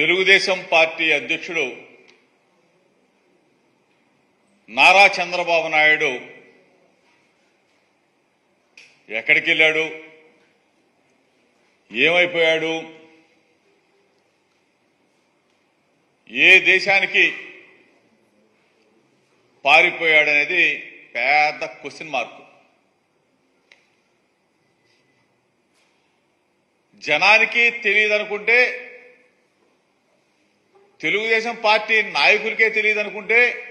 Telugu Desam party అధ్యక్షుడు నారా చంద్రబాబు నాయుడు ఎక్కడికి వెళ్ళాడు ఏమైపోయాడు? ఏ దేశానికి పారిపోయాడనేది పెద్ద క్వశ్చన్ మార్క్. జనానికి తెలియదు అనుకుంటే తెలుగుదేశం పార్టీ నాయకులకే తెలియదు అనుకుంటే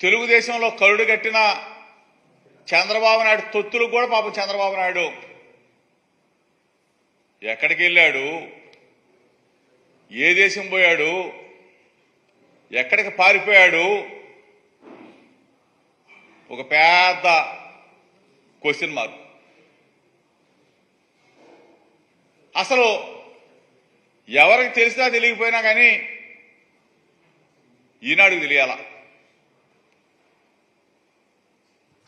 తెలుగుదేశంలో కరుడు కట్టిన చంద్రబాబు నాయుడు తొత్తులు కూడా పాపం చంద్రబాబు నాయుడు. ఎక్కడికి వెళ్ళాడు? ఏ దేశం పోయాడు? ఎక్కడికి పారిపోయాడు? ఒక పెద్ద క్వశ్చన్ మార్క్. అసలు ఎవరికి తెలిసినా తెలియకపోయినా కానీ ఈనాడు తెలియాల.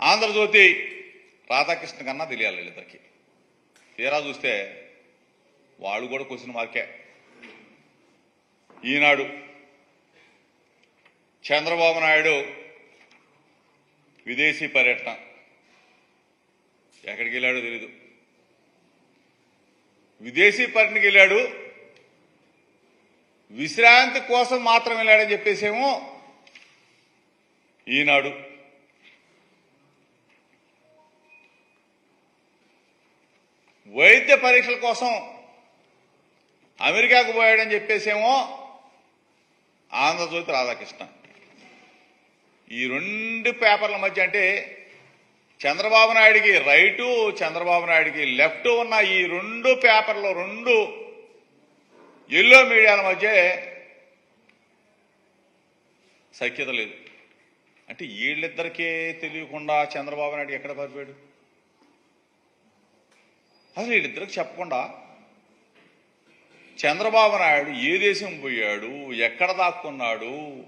ఆంధ్రజ్యోతి రాధాకృష్ణ కన్నా తెలియాలి వీళ్ళిద్దరికి. తీరా చూస్తే వాళ్ళు కూడా క్వశ్చన్ మార్కే. ఈనాడు చంద్రబాబు నాయుడు విదేశీ పర్యటన. ఎక్కడికి వెళ్ళాడో తెలీదు. విదేశీ పర్యటనకి వెళ్ళాడు విశ్రాంతి కోసం మాత్రం వెళ్ళాడని చెప్పేసేమో ఈనాడు. వైద్య పరీక్షల కోసం అమెరికాకు పోయాడని చెప్పేసేమో ఆంధ్రజ్యోతి రాధాకృష్ణ. ఈ రెండు పేపర్ల మధ్య అంటే చంద్రబాబు నాయుడికి రైటు చంద్రబాబు నాయుడికి లెఫ్ట్ ఉన్న ఈ రెండు పేపర్లు రెండు ఎల్లో మీడియాల మధ్య సఖ్యత లేదు. అంటే వీళ్ళిద్దరికే తెలియకుండా చంద్రబాబు నాయుడు ఎక్కడ పరిపాడు అసలు వీళ్ళిద్దరికి చెప్పకుండా చంద్రబాబు నాయుడు ఏ దేశం పోయాడు? ఎక్కడ దాక్కున్నాడు?